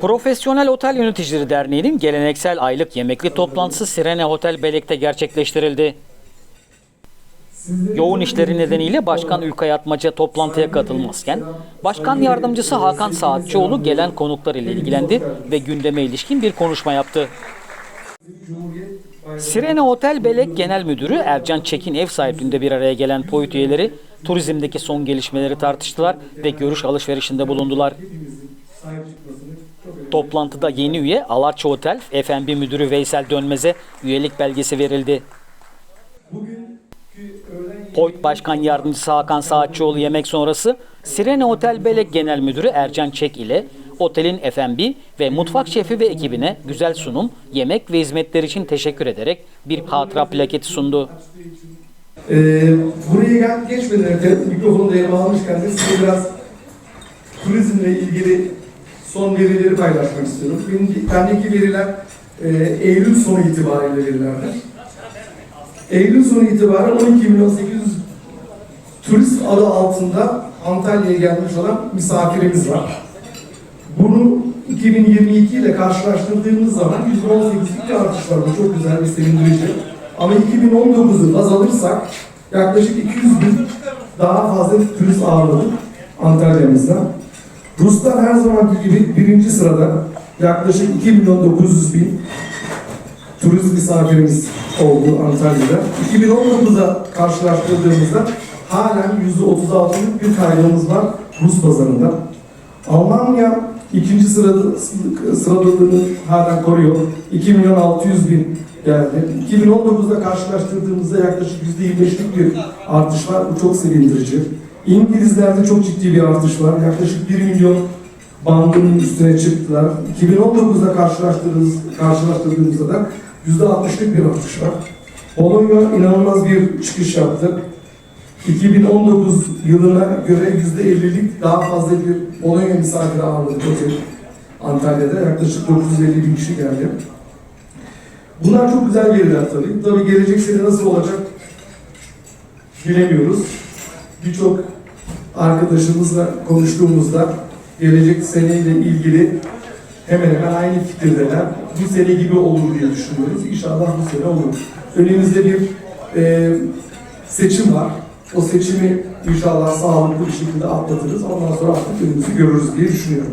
Profesyonel Otel Yöneticileri Derneği'nin geleneksel aylık yemekli toplantısı Sirene Otel Belek'te gerçekleştirildi. Yoğun işleri nedeniyle Başkan Ülkay Atmaca toplantıya katılmazken, Başkan Yardımcısı Hakan Saatçıoğlu gelen konuklar ile ilgilendi ve gündeme ilişkin bir konuşma yaptı. Sirene Otel Belek Genel Müdürü Ercan Çekin ev sahipliğinde bir araya gelen POYT üyeleri turizmdeki son gelişmeleri tartıştılar ve görüş alışverişinde bulundular. Toplantıda yeni üye Alarça Otel F&B Müdürü Veysel Dönmez'e üyelik belgesi verildi. POYT Başkan Yardımcısı Hakan Saatçıoğlu yemek sonrası Sirene Otel Belek Genel Müdürü Ercan Çek ile otelin F&B ve mutfak şefi ve ekibine güzel sunum, yemek ve hizmetler için teşekkür ederek bir hatıra plaketi sundu. Ee, buraya gel geçmeden önce mikrofonu da elime almışken de size biraz turizmle ilgili son verileri paylaşmak istiyorum. Benim, bendeki veriler e, Eylül sonu itibariyle verilerdir. Eylül sonu itibaren 12 milyon 800 turist adı altında Antalya'ya gelmiş olan misafirimiz var. Bunu 2022 ile karşılaştırdığımız zaman %18'lik bir artış var. Bu çok güzel bir sevindirici. Ama 2019'u baz alırsak yaklaşık 200 bin daha fazla turist ağırladık Antalya'mızda. Ruslar her zamanki gibi birinci sırada yaklaşık 2 milyon 900 bin turist misafirimiz oldu Antalya'da. 2019'a karşılaştırdığımızda halen %36'lık bir kaybımız var Rus pazarında. Almanya ikinci sırada sıradalığını hala koruyor. 2 milyon 600 bin geldi. 2019'da karşılaştırdığımızda yaklaşık %25'lik bir artış var. Bu çok sevindirici. İngilizlerde çok ciddi bir artış var. Yaklaşık 1 milyon bandının üstüne çıktılar. 2019'da karşılaştırdığımız, karşılaştırdığımızda da %60'lık bir artış var. Polonya inanılmaz bir çıkış yaptı. 2019 yılına göre %50'lik daha fazla bir Polonya misafiri ağırladık otel Antalya'da. Yaklaşık 950 bin kişi geldi. Bunlar çok güzel veriler tabii. Tabii gelecek sene nasıl olacak bilemiyoruz. Birçok arkadaşımızla konuştuğumuzda gelecek seneyle ilgili hemen hemen aynı fikirdeler. Bu sene gibi olur diye düşünüyoruz. İnşallah bu sene olur. Önümüzde bir e, seçim var. O seçimi inşallah sağlıklı bir şekilde atlatırız. Ondan sonra artık önümüzü görürüz diye düşünüyorum.